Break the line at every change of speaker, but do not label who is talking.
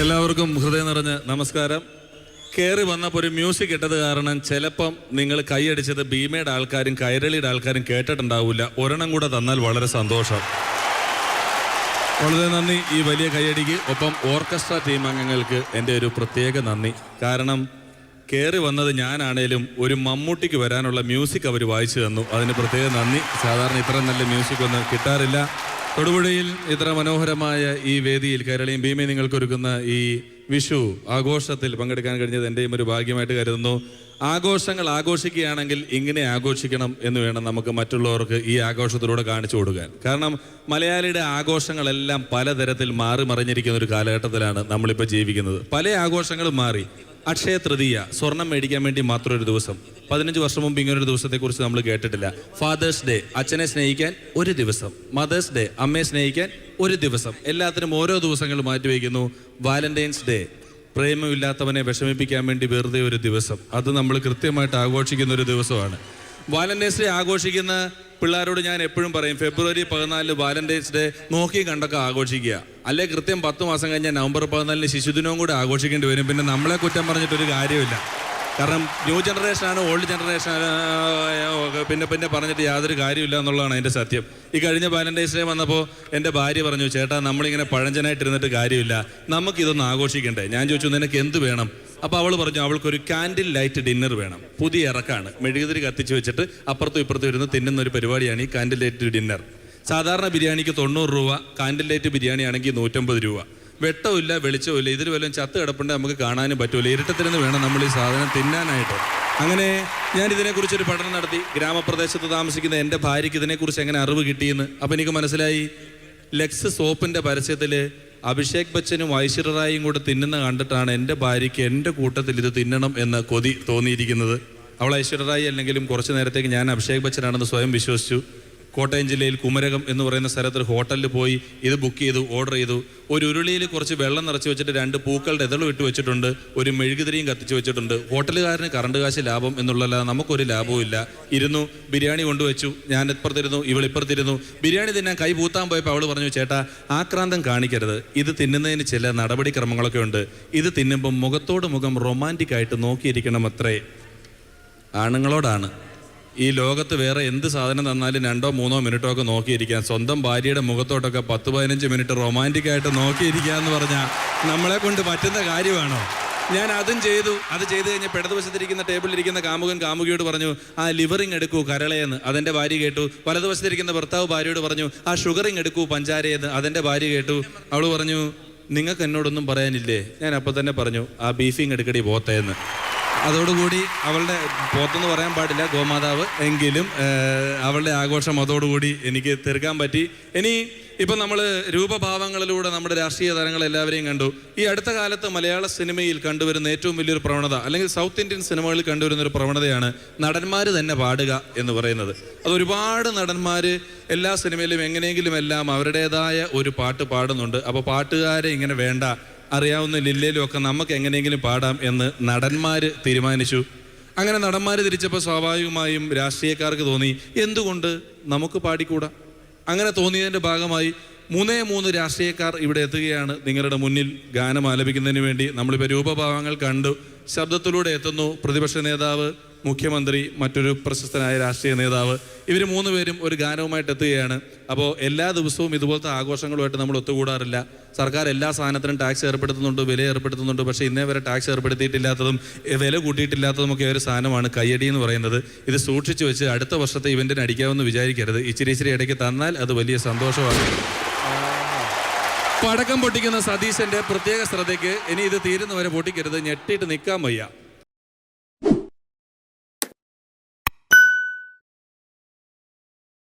എല്ലാവർക്കും ഹൃദയം നിറഞ്ഞ നമസ്കാരം. കയറി വന്നപ്പോൾ ഒരു മ്യൂസിക് ഇട്ടത് കാരണം ചിലപ്പം നിങ്ങൾ കൈയടിച്ചത് ഭീമയുടെ ആൾക്കാരും കൈരളിയുടെ ആൾക്കാരും കേട്ടിട്ടുണ്ടാവില്ല. ഒരെണ്ണം കൂടെ തന്നാൽ വളരെ സന്തോഷം. വളരെ നന്ദി ഈ വലിയ കൈയടിക്ക്. ഒപ്പം ഓർക്കസ്ട്ര ടീം അംഗങ്ങൾക്ക് എന്റെ ഒരു പ്രത്യേക നന്ദി. കാരണം കയറി വന്നത് ഞാനാണേലും ഒരു മമ്മൂട്ടിക്ക് വരാനുള്ള മ്യൂസിക് അവർ വായിച്ചു തന്നു. അതിന് പ്രത്യേക നന്ദി. സാധാരണ ഇത്ര നല്ല മ്യൂസിക് ഒന്നും കിട്ടാറില്ല. തൊടുപുഴയിൽ ഇത്ര മനോഹരമായ ഈ വേദിയിൽ കേരളീയം ഭീമയും നിങ്ങൾക്കൊരുക്കുന്ന ഈ വിഷു ആഘോഷത്തിൽ പങ്കെടുക്കാൻ കഴിഞ്ഞത് എന്റെയും ഒരു ഭാഗ്യമായിട്ട് കരുതുന്നു. ആഘോഷങ്ങൾ ആഘോഷിക്കുകയാണെങ്കിൽ ഇങ്ങനെ ആഘോഷിക്കണം എന്ന് വേണം നമുക്ക് മറ്റുള്ളവർക്ക് ഈ ആഘോഷത്തിലൂടെ കാണിച്ചു കൊടുക്കാൻ. കാരണം മലയാളിയുടെ ആഘോഷങ്ങളെല്ലാം പലതരത്തിൽ മാറി മറിഞ്ഞിരിക്കുന്ന ഒരു കാലഘട്ടത്തിലാണ് നമ്മളിപ്പോൾ ജീവിക്കുന്നത്. പല ആഘോഷങ്ങളും മാറി. അക്ഷയ തൃതീയ സ്വർണം മേടിക്കാൻ വേണ്ടി മാത്രം ഒരു ദിവസം. പതിനഞ്ച് വർഷം മുമ്പ് ഇങ്ങനെ ഒരു ദിവസത്തെക്കുറിച്ച് നമ്മൾ കേട്ടിട്ടില്ല. ഫാദേഴ്സ് ഡേ അച്ഛനെ സ്നേഹിക്കാൻ ഒരു ദിവസം. മദേഴ്സ് ഡേ അമ്മയെ സ്നേഹിക്കാൻ ഒരു ദിവസം. എല്ലാത്തിനും ഓരോ ദിവസങ്ങൾ മാറ്റിവെക്കുന്നു. വാലന്റൈൻസ് ഡേ പ്രേമമില്ലാത്തവനെ വിഷമിപ്പിക്കാൻ വേണ്ടി വെറുതെ ഒരു ദിവസം. അത് നമ്മൾ കൃത്യമായിട്ട് ആഘോഷിക്കുന്ന ഒരു ദിവസമാണ്. വാലന്റൈൻസ് ഡേ ആഘോഷിക്കുന്ന പിള്ളേരോട് ഞാൻ എപ്പോഴും പറയും ഫെബ്രുവരി പതിനാലിന് വാലന്റൈൻസ് ഡേ നോക്കി കണ്ടൊക്കെ ആഘോഷിക്കുക. അല്ലെ കൃത്യം പത്ത് മാസം കഴിഞ്ഞാൽ നവംബർ പതിനാലിന് ശിശുദിനവും കൂടെ ആഘോഷിക്കേണ്ടി വരും. പിന്നെ നമ്മളെ കുറ്റം പറഞ്ഞിട്ടൊരു കാര്യമില്ല കാരണം ന്യൂ ജനറേഷനാണ് ഓൾഡ് ജനറേഷൻ പിന്നെ പിന്നെ പറഞ്ഞിട്ട് യാതൊരു കാര്യമില്ല എന്നുള്ളതാണ് അതിന്റെ സത്യം. ഈ കഴിഞ്ഞ വാലന്റൈൻസ് ഡേ വന്നപ്പോൾ എന്റെ ഭാര്യ പറഞ്ഞു ചേട്ടാ നമ്മളിങ്ങനെ പഴഞ്ചനായിട്ടിരുന്നിട്ട് കാര്യമില്ല. നമുക്കിതൊന്ന് ആഘോഷിക്കണ്ടേ? ഞാൻ ചോദിച്ചു നിനക്ക് എന്ത് വേണം? അപ്പോൾ അവൾ പറഞ്ഞു അവൾക്കൊരു കാൻഡിൽ ലൈറ്റ് ഡിന്നർ വേണം. പുതിയ ഇറക്കാണ്. മെഴുകുതിരി കത്തിച്ച് വെച്ചിട്ട് അപ്പുറത്തും ഇപ്പുറത്തും ഇരുന്ന് തിന്നുന്ന ഒരു പരിപാടിയാണ് ഈ കാൻഡിൽ ലൈറ്റ് ഡിന്നർ സാധാരണ ബിരിയാണിക്ക് തൊണ്ണൂറ് രൂപ കാൻഡിൽ ലൈറ്റ് ബിരിയാണി ആണെങ്കിൽ നൂറ്റമ്പത് രൂപ. വെട്ടമില്ല വെളിച്ചമില്ല ഇതിൽ വല്ലതും ചത്ത് കിടപ്പുണ്ട് നമുക്ക് കാണാനും പറ്റൂല. ഇരുട്ടത്തിരുന്ന് വേണം നമ്മൾ ഈ സാധനം തിന്നാനായിട്ട്. അങ്ങനെ ഞാൻ ഇതിനെക്കുറിച്ചൊരു പഠനം നടത്തി. ഗ്രാമപ്രദേശത്ത് താമസിക്കുന്ന എന്റെ ഭാര്യയ്ക്ക് ഇതിനെക്കുറിച്ച് എങ്ങനെ അറിവ് കിട്ടിയെന്ന്. അപ്പം എനിക്ക് മനസ്സിലായി. ലെക്സ് സോപ്പിന്റെ പരസ്യത്തിൽ അഭിഷേക് ബച്ചനും ഐശ്വര്യറായും കൂടെ തിന്നുന്ന കണ്ടിട്ടാണ് എന്റെ ഭാര്യയ്ക്ക് എന്റെ കൂട്ടത്തിൽ ഇത് തിന്നണം എന്ന് കൊതി തോന്നിയിരിക്കുന്നത്. അവൾ ഐശ്വര്യറായി അല്ലെങ്കിലും കുറച്ച് നേരത്തേക്ക് ഞാൻ അഭിഷേക് ബച്ചനാണെന്ന് സ്വയം വിശ്വസിച്ചു. കോട്ടയം ജില്ലയിൽ കുമരകം എന്ന് പറയുന്ന സ്ഥലത്ത് ഒരു ഹോട്ടലിൽ പോയി ഇത് ബുക്ക് ചെയ്തു ഓർഡർ ചെയ്തു. ഒരു ഉരുളിയിൽ കുറച്ച് വെള്ളം നിറച്ച് വെച്ചിട്ട് രണ്ട് പൂക്കളുടെ ഇതളും ഇട്ട് വെച്ചിട്ടുണ്ട്. ഒരു മെഴുകുതിരിയും കത്തിച്ച് വെച്ചിട്ടുണ്ട്. ഹോട്ടലുകാരന് കറണ്ട് കാശ് ലാഭം എന്നുള്ളതല്ല നമുക്കൊരു ലാഭവും ഇല്ല. ഇരുന്നു ബിരിയാണി കൊണ്ടുവച്ചു. ഞാൻ ഇപ്പുറത്തിരുന്നു ഇവൾ ഇപ്പുറത്തിരുന്നു. ബിരിയാണി തിന്നാൻ കൈ പൂത്താൻ പോയപ്പോൾ അവൾ പറഞ്ഞു ചേട്ടാ ആക്രാന്തം കാണിക്കരുത്. ഇത് തിന്നുന്നതിന് ചില നടപടിക്രമങ്ങളൊക്കെ ഉണ്ട്. ഇത് തിന്നുമ്പോൾ മുഖത്തോട് മുഖം റൊമാന്റിക് ആയിട്ട് നോക്കിയിരിക്കണം അത്രേ ആണുങ്ങളോടാണ്. ഈ ലോകത്ത് വേറെ എന്ത് സാധനം തന്നാലും രണ്ടോ മൂന്നോ മിനിറ്റോ ഒക്കെ നോക്കിയിരിക്കാൻ സ്വന്തം ഭാര്യയുടെ മുഖത്തോട്ടൊക്കെ പത്ത് പതിനഞ്ച് മിനിറ്റ് റൊമാന്റിക് ആയിട്ട് നോക്കിയിരിക്കുക എന്ന് പറഞ്ഞാൽ നമ്മളെ കൊണ്ട് പറ്റുന്ന കാര്യമാണോ? ഞാൻ അതും ചെയ്തു. അത് ചെയ്ത് കഴിഞ്ഞ് പിടതുവശത്തിരിക്കുന്ന ടേബിളിലിരിക്കുന്ന കാമുകൻ കാമുകിയോട് പറഞ്ഞു ആ ലിവറിങ് എടുക്കൂ കരളയെന്ന് അതെന്റെ ഭാര്യ കേട്ടു. വലതുവശത്തിരിക്കുന്ന ഭർത്താവ് ഭാര്യയോട് പറഞ്ഞു ആ ഷുഗറിങ് എടുക്കൂ പഞ്ചാരയെന്ന് അതെന്റെ ഭാര്യ കേട്ടു. അവൾ പറഞ്ഞു നിങ്ങൾക്ക് എന്നോടൊന്നും പറയാനില്ലേ? ഞാൻ അപ്പോൾ തന്നെ പറഞ്ഞു ആ ബീഫിങ് എടുക്കടി പോത്തേന്ന്. അതോടുകൂടി അവളുടെ പോത്തെന്ന് പറയാൻ പാടില്ല ഗോമാതാവ്. എങ്കിലും അവളുടെ ആഘോഷം അതോടുകൂടി എനിക്ക് തീർക്കാൻ പറ്റി. ഇനി ഇപ്പം നമ്മൾ രൂപഭാവങ്ങളിലൂടെ നമ്മുടെ രാഷ്ട്രീയ താരങ്ങൾ എല്ലാവരെയും കണ്ടു. ഈ അടുത്ത കാലത്ത് മലയാള സിനിമയിൽ കണ്ടുവരുന്ന ഏറ്റവും വലിയൊരു പ്രവണത അല്ലെങ്കിൽ സൗത്ത് ഇന്ത്യൻ സിനിമകളിൽ കണ്ടുവരുന്ന ഒരു പ്രവണതയാണ് നടന്മാർ തന്നെ പാടുക എന്ന് പറയുന്നത്. അത് ഒരുപാട് നടന്മാർ എല്ലാ സിനിമയിലും എങ്ങനെയെങ്കിലും എല്ലാം അവരുടേതായ ഒരു പാട്ട് പാടുന്നുണ്ട്. അപ്പോൾ പാട്ടുകാരെ ഇങ്ങനെ വേണ്ട അറിയാവുന്ന ലില്ലയിലും ഒക്കെ നമുക്ക് എങ്ങനെയെങ്കിലും പാടാം എന്ന് നടന്മാർ തീരുമാനിച്ചു. അങ്ങനെ നടന്മാർ തിരിച്ചപ്പോൾ സ്വാഭാവികമായും രാഷ്ട്രീയക്കാർക്ക് തോന്നി എന്തുകൊണ്ട്? നമുക്ക് പാടിക്കൂടാ. അങ്ങനെ തോന്നിയതിന്റെ ഭാഗമായി മൂന്നേ മൂന്ന് രാഷ്ട്രീയക്കാർ ഇവിടെ എത്തുകയാണ്. നിങ്ങളുടെ മുന്നിൽ ഗാനം ആലപിക്കുന്നതിന് വേണ്ടി നമ്മളിപ്പോൾ രൂപഭാവങ്ങൾ കണ്ടു ശബ്ദത്തിലൂടെ എത്തുന്നു പ്രതിപക്ഷ നേതാവ് മുഖ്യമന്ത്രി മറ്റൊരു പ്രശസ്തനായ രാഷ്ട്രീയ നേതാവ്. ഇവർ മൂന്ന് പേരും ഒരു ഗാനവുമായിട്ട് എത്തുകയാണ്. അപ്പോൾ എല്ലാ ദിവസവും ഇതുപോലത്തെ ആഘോഷങ്ങളുമായിട്ട് നമ്മൾ ഒത്തുകൂടാറില്ല. സർക്കാർ എല്ലാ സാധനത്തിനും ടാക്സ് ഏർപ്പെടുത്തുന്നുണ്ട് വില ഏർപ്പെടുത്തുന്നുണ്ട്. പക്ഷേ ഇന്നേ വരെ ടാക്സ് ഏർപ്പെടുത്തിയിട്ടില്ലാത്തതും വില കൂട്ടിയിട്ടില്ലാത്തതും ഒക്കെ ഒരു സാധനമാണ് കയ്യടി എന്ന് പറയുന്നത്. ഇത് സൂക്ഷിച്ചു വെച്ച് അടുത്ത വർഷത്തെ ഇവന്റിന് അടിക്കാമെന്ന് വിചാരിക്കരുത്. ഇച്ചിരി ഇച്ചിരി ഇടയ്ക്ക് തന്നാൽ അത് വലിയ സന്തോഷമാണ്. പടക്കം പൊട്ടിക്കുന്ന സതീശന്റെ പ്രത്യേക ശ്രദ്ധയ്ക്ക് ഇനി ഇത് തീരുന്നവരെ പൊട്ടിക്കരുത്. ഞെട്ടിയിട്ട് നിൽക്കാൻ വയ്യ.